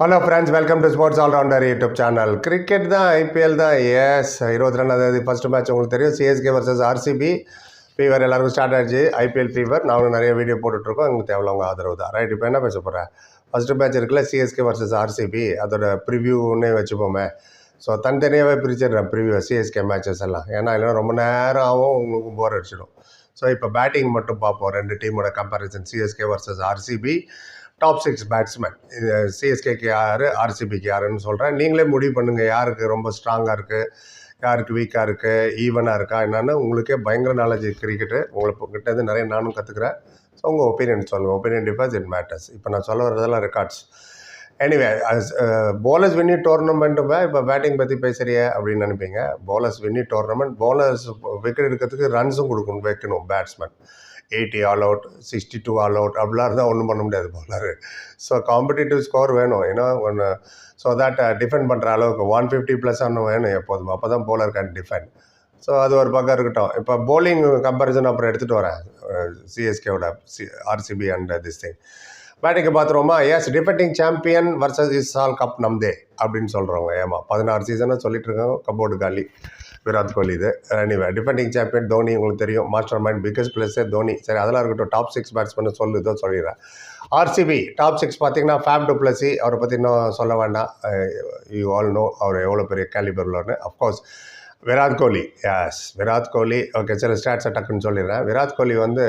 Hello friends welcome to sports allrounder YouTube channel cricket தான் IPL தான். Yes இருபத்தி ரெண்டாவது ஃபஸ்ட்டு மேட்ச் உங்களுக்கு தெரியும். சிஎஸ்கே வர்சஸ் ஆர்சிபி ஃபீவர் எல்லாருக்கும் ஸ்டார்ட் ஆயிடுச்சு. ஐபிஎல் ஃபீவர் நாங்களும் நிறைய வீடியோ போட்டுட்ருக்கோம். எங்களுக்கு தேவையில்லவங்க ஆதரவு தான். ரைட் இப்போ என்ன பேச போகிறேன் ஃபஸ்ட்டு மேட்ச் இருக்குல்ல சிஎஸ்கே வர்சஸ் ஆர்சிபி அதோட ப்ரிவியூன்னே வச்சுப்போமே. ஸோ தனித்தனியாகவே பிரிச்சிடுறேன் ப்ரிவியூ சிஎஸ்கே மேட்சஸ் எல்லாம். ஏன்னா இல்லைன்னா ரொம்ப நேரம் ஆகும். உங்களுக்கு போர் அடிச்சிடும். ஸோ இப்போ பேட்டிங் மட்டும் பார்ப்போம். ரெண்டு டீமோட comparison CSK versus RCB top six batsman இது சிஎஸ்கேக்கு யார் ஆர்சிபிக்கு யாருன்னு சொல்கிறேன் நீங்களே முடிவு பண்ணுங்கள் யாருக்கு ரொம்ப ஸ்ட்ராங்காக இருக்குது யாருக்கு வீக்காக இருக்குது ஈவனாக இருக்கா? என்னென்னு உங்களுக்கே பயங்கர நாலேஜ் கிரிக்கெட்டு உங்களை கிட்டேருந்து நிறைய நானும் கற்றுக்குறேன் ஸோ உங்கள் ஒப்பீனியன் சொல்லுங்கள் ஒப்பீனியன் டிஃபர்ஸ் இட் மேட்டர்ஸ் இப்போ நான் சொல்ல வரதெல்லாம் records anyway bowlers win the டோர்னமெண்ட்டுமே இப்போ பேட்டிங் பற்றி பேசுகிறிய அப்படின்னு நினைப்பீங்க. Bowlers win the tournament bowlers wicket எடுக்கிறதுக்கு ரன்ஸும் கொடுக்கணும் வைக்கணும் batsman eighty all out sixty two all out அப்படிலாம் இருந்தால் ஒன்றும் பண்ண முடியாது போலர் ஸோ காம்படிட்டிவ் ஸ்கோர் வேணும் ஏன்னா ஒன்று ஸோ தட் டிஃபெண்ட் பண்ணுற அளவுக்கு ஒன் ஃபிஃப்டி ப்ளஸ் ஒன்று வேணும் எப்போதும் அப்போ தான் போலர் கேன் டிஃபெண்ட் ஸோ அது ஒரு பக்கம் இருக்கட்டும். இப்போ போலிங் கம்பேரிசன் அப்புறம் எடுத்துகிட்டு வரேன் சிஎஸ்கேவோட C RCB and this thing பேட்டிங்கை பார்த்துருவோமா? Yes defending champion versus is all cup நம்தே அப்படின்னு சொல்கிறவங்க ஏமா பதினாறு சீசனாக சொல்லிட்டு இருக்காங்க கபோர்டு காலி. விராட் கோலி இது. எனிவே டிஃபெண்டிங் சாம்பியன் தோனி உங்களுக்கு தெரியும். மாஸ்டர் மைண்ட் பிக்கஸ்ட் பிளேஸே தோனி. சரி அதெல்லாம் இருக்கட்டும். டாப் சிக்ஸ் பேட்ஸ்மேன் சொல்லு இதோ சொல்லிடுறேன். ஆர்சிபி டாப் சிக்ஸ் பார்த்தீங்கன்னா ஃபேம் டு பிளஸி அவரை பற்றி இன்னும் சொல்ல வேண்டாம். யூ ஆல் நோ அவர் எவ்வளோ பெரிய calibre உள்ளவர்னு. Of course Virat Kohli. Yes Virat Kohli. Okay சில ஸ்டாட்ஸை டக்குன்னு சொல்லிடுறேன். விராட் கோலி வந்து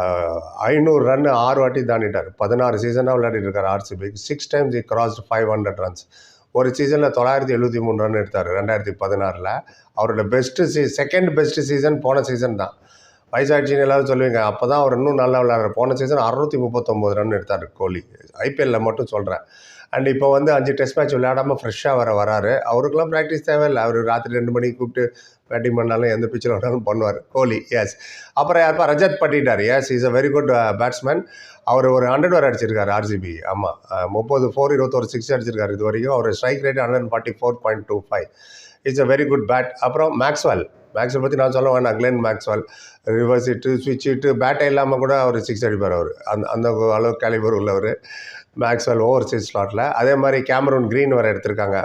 uh, ஐநூறு ரன் ஆறு வாட்டி தாண்டிட்டார். பதினாறு சீசனாக விளையாடிட்டு இருக்கார் ஆர்சிபி சிக்ஸ் டைம்ஸ் இ கிராஸ் ஃபைவ் ஹண்ட்ரட் ரன்ஸ் ஒரு சீசனில் தொள்ளாயிரத்தி எழுபத்தி மூணு ரன் எடுத்தார் ரெண்டாயிரத்தி பதினாறில். அவரோட பெஸ்ட்டு சீ செகண்ட் பெஸ்ட்டு சீசன் போன சீசன் தான். வயசாட்சின்னு எல்லாரும் சொல்லுவீங்க அப்போ தான் அவர் இன்னும் நல்லா விளையாடுற போன சீசன் அறுநூற்றி முப்பத்தொம்போது ரன் எடுத்தார் கோலி. ஐபிஎல்லில் மட்டும் சொல்கிறேன் அண்ட் இப்போ வந்து அஞ்சு டெஸ்ட் மேட்ச் விளையாடாமல் ஃப்ரெஷ்ஷாக வர வராரு. அவருக்கெல்லாம் ப்ராக்டிஸ் தேவையில்லை. அவர் ராத்திரி ரெண்டு மணிக்கு கூப்பிட்டு பேட்டிங் பண்ணாலும் எந்த பிச்சில் வேணாலும் பண்ணுவார். கோலி எஸ் அப்புறம் யாருப்பா? Rajat Patidar. Yes is a very good batsman அவர் ஒரு ஹண்ட்ரட் வரை அடிச்சிருக்காரு ஆர்சிபி ஆமாம் முப்பது ஃபோர் இருபத்தோரு சிக்ஸ் அடிச்சிருக்காரு இது வரைக்கும் அவர் strike rate hundred forty four point two five it's a very good bat அப்புறம் மேக்ஸ்வெல் மேக்ஸ்வெல் பற்றி நான் சொல்ல வேணாம். கிளென் மேக்ஸ்வெல் ரிவர்ஸ் இட்டு ஸ்விட்ச் இட்டு பேட்டை இல்லாமல் கூட அவர் சிக்ஸ் அடிப்பார் அவர். அந்த அந்த அளவு கேலிபர் உள்ளவர். மேக்ஸ்வெல் ஓவர்சீஸ் ஸ்லாட்டில் அதே மாதிரி கேமரூன் க்ரீன் வர எடுத்திருக்காங்க.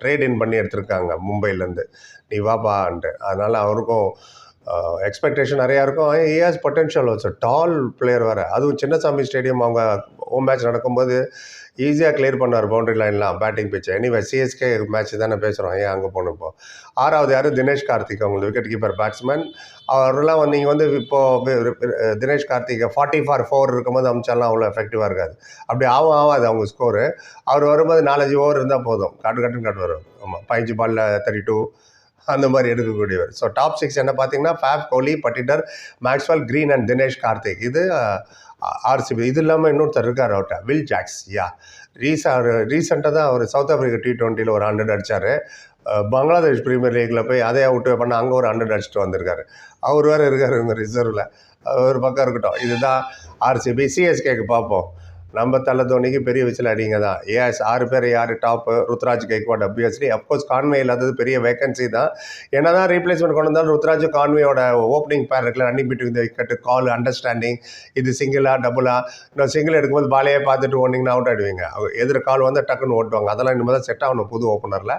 ட்ரேட் இன் பண்ணி எடுத்திருக்காங்க மும்பைலேருந்து நீ வாப்பான்ட்டு அதனால் அவருக்கும் எக்ஸ்பெக்டேஷன் நிறையா இருக்கும். ஏஎஸ் பொட்டென்ஷியல் வச்சு டால் பிளேயர் வேறு. அதுவும் சின்னசாமி ஸ்டேடியம் அவங்க ஹோம் மேட்ச் நடக்கும்போது ஈஸியாக கிளியர் பண்ணார் boundary லைன்லாம் batting pitch anyway CSK match தானே பேசுகிறோம் ஏன் அங்கே போகணும் இப்போ? ஆறாவது யார்? தினேஷ் கார்த்திக் அவங்களுக்கு விக்கெட் கீப்பர் பேட்ஸ்மேன் அவரெல்லாம் வந்து நீங்கள் வந்து இப்போது Dinesh Karthik forty four four இருக்கும்போது அமிச்சாலாம் அவ்வளோ எஃபெக்டிவாக இருக்காது. அப்படி ஆகும் ஆகாது அவங்க ஸ்கோரு அவர் வரும்போது நாலஞ்சு ஓவர் இருந்தால் போதும். காட்டு காட்டுன்னு காட்டு வரும். ஆமாம் பதினஞ்சு பாலில் தேர்ட்டி டூ அந்த மாதிரி எடுக்கக்கூடியவர். ஸோ டாப் சிக்ஸ் என்ன பார்த்தீங்கன்னா Faf Kohli Patidar Maxwell Green and Dinesh Karthik இது ஆர்சிபி. இது இல்லாமல் இன்னொருத்தர் இருக்கார் அவர்கிட்ட வில் ஜாக்ஸ் யா? ரீசா ரீசெண்டாக தான் அவர் சவுத் ஆஃப்ரிக்கா டி டுவெண்ட்டியில் ஒரு ஹண்ட்ரட் அடித்தார் பங்களாதேஷ் ப்ரீமியர் லீக்கில் போய் அதே அவுட் பண்ண அங்கே ஒரு ஹண்ட்ரட் அடிச்சுட்டு வந்திருக்காரு. அவர் வேறு இருக்கார் இந்த ரிசர்வில் ஒரு பக்கம் இருக்கட்டும். இதுதான் ஆர்சிபி. சிஎஸ்கேக்கு பார்ப்போம். நம்ம தலை தோனிக்கு பெரிய விசில் அடிங்க தான். ஏஎஸ் ஆறு பேர் யார் top Ruturaj Gaikwad obviously of course Conway இல்லாதது பெரிய வேகன்சி தான். என்ன தான் ரீப்ளேஸ்மெண்ட் கொண்டு வந்தாலும் ருத்ராஜ் கான்வேயோட ஓப்பனிங் பேர் இருக்குல்ல running between the wicket call understanding இது சிங்கிளா டபுளா இன்னும் சிங்கிள் எடுக்கும்போது பாலையே பார்த்துட்டு ஓனிங்கன்னா அவுட் ஆகிடுவீங்க எதிர கால் வந்து டக்குன்னு ஓட்டுவாங்க. அதெல்லாம் இனிமேல் தான் செட் ஆகணும் புது ஓப்பனரில்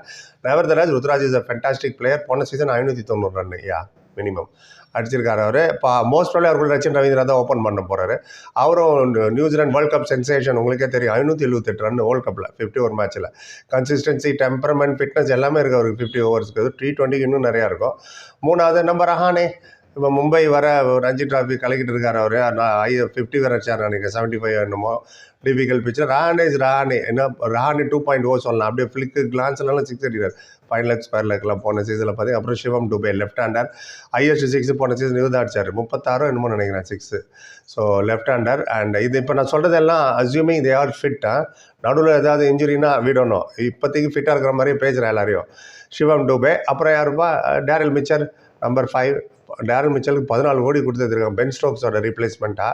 never தராஜ் Ruturaj is a fantastic player போன சீசன் ஐநூற்றி தொண்ணூறு ரன் யா மினிமம் அடிச்சிருக்காரு அவர். இப்போ மோஸ்ட் ப்ராப்ளி அவர்கள் ரச்சின் ரவீந்திரா தான் ஓப்பன் பண்ண போகிறாரு அவரும் நியூசிலாந்து வேர்ல்ட் கப் சென்சேஷன் உங்களுக்கே தெரியும். ஐநூற்றி எழுபத்தெட்டு ரன் வேர்ல்ட் கப்பில் ஃபிஃப்டி ஓவர் மேட்ச்சில் கன்சிஸ்டன்சி டெம்பரமெண்ட் ஃபிட்னஸ் எல்லாமே இருக்குது அவருக்கு. ஃபிஃப்டி ஓவர்ஸ்க்கு டி ட்வெண்ட்டிக்கு இன்னும் நிறையா இருக்கும். மூணாவது நம்ம ரஹானே இப்போ மும்பை வர ரஞ்சி டிராஃபி கலக்கிட்டு இருக்கார் அவர். ஐ ஃபிஃப்டி வர வச்சார் நினைக்கிறேன் செவன்ட்டி ஃபைவ் என்னமோ difficult picture Rahane is Rahane என்ன ராணி டூ பாயிண்ட் ஓ சொல்லலாம். அப்படியே ஃபிளிக்கு கிளான்ஸ்லாம் சிக்ஸ் அடிக்கிறார். ஃபைவ் லேக் ஸ்கொயர் லேக்லாம் போன சீசனில் பார்த்தீங்கன்னா அப்புறம் Shivam Dube left hander highest six போன சீசன் இது தான் அடிச்சார். முப்பத்தாறோ என்னமோ நினைக்கிறேன் six so left hander and இது இப்போ நான் சொல்கிறதெல்லாம் அஸ்யூமிங் தே ஆர் ஃபிட்டாக நடுவில் ஏதாவது இன்ஜுரினா விடணும் இப்போதைக்கு ஃபிட்டாக இருக்கிற மாதிரியே பேசுகிறேன் எல்லாரையும். சிவம் டூபே அப்புறம் யாருப்பா? Daryl Mitchell number five Daryl மிச்சலுக்கு பதினாலு கோடி கொடுத்துருக்காங்க பென் ஸ்டோக்ஸோட ரீப்ளேஸ்மெண்ட்டாக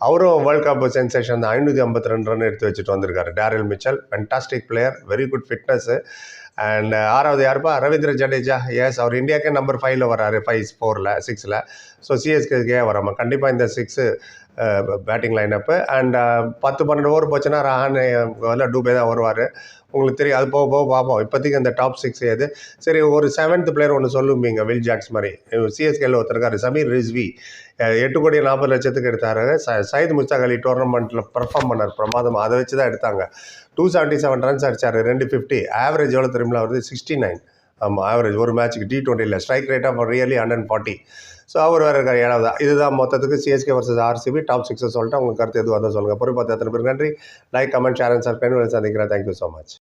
அவரும் வேர்ல்ட் கப் சென்சேஷன் தான் ஐநூற்றி ஐம்பத்தி ரெண்டு ரன் எடுத்து வச்சுட்டு வந்திருக்காரு. Daryl Mitchell fantastic player very good fitness and ஆறாவது யாருப்பா? ரவீந்திர ஜடேஜா. எஸ் அவர் இந்தியாவுக்கே நம்பர் ஃபைவ்ல வராரு ஃபைவ் ஃபோரில் சிக்ஸில் ஸோ சிஎஸ்கேக்கே வராமல் கண்டிப்பாக இந்த சிக்ஸு பேட்டிங் லைனப்பு அண்ட் பத்து பன்னெண்டு ஓவர் போச்சுன்னா ரஹான் இல்லை டூபே தான் வருவார். உங்களுக்கு தெரியும் அது போக போக பார்ப்போம். இப்போதைக்கு அந்த டாப் சிக்ஸ் எது? சரி ஒரு செவன்த் பிளேயர் ஒன்று சொல்லுவீங்க வில் ஜாக்ஸ் மாதிரி சிஎஸ்கேல ஒருத்தருக்காரு சமீர் ரிஸ்வி எட்டு கோடி நாற்பது லட்சத்துக்கு எடுத்தார். ச சயித் முஸ்தாக் அலி டோர்னமெண்ட்டில் பர்ஃபார்ம் பண்ணார் பிரமாதம். அதை வச்சு தான் எடுத்தாங்க. டூ செவன்ட்டி செவன் ரன்ஸ் அடித்தார் ரெண்டு ஃபிஃப்டி ஆவரேஜ் எவ்வளோ திரும்பல வருது சிக்ஸ்டி நைன் ஆமாம் ஆவரேஜ் ஒரு மேட்ச்சுக்கு டி டுவெண்ட்டியில் strike rate of really hundred forty so அவர் வேறு இருக்கார் ஏழாவது. இதுதான் மொத்தத்துக்கு சிஎஸ்கே வர்சஸ் ஆர்சிபி டாப் சிக்ஸை சொல்லிட்டு உங்களுக்கு கருத்து எதுவாக தான் சொல்லுங்கள் பொறுப்பாக எத்தனை பேர் நன்றி. Like comment share and subscribe சந்திக்கிறேன். Thank you so much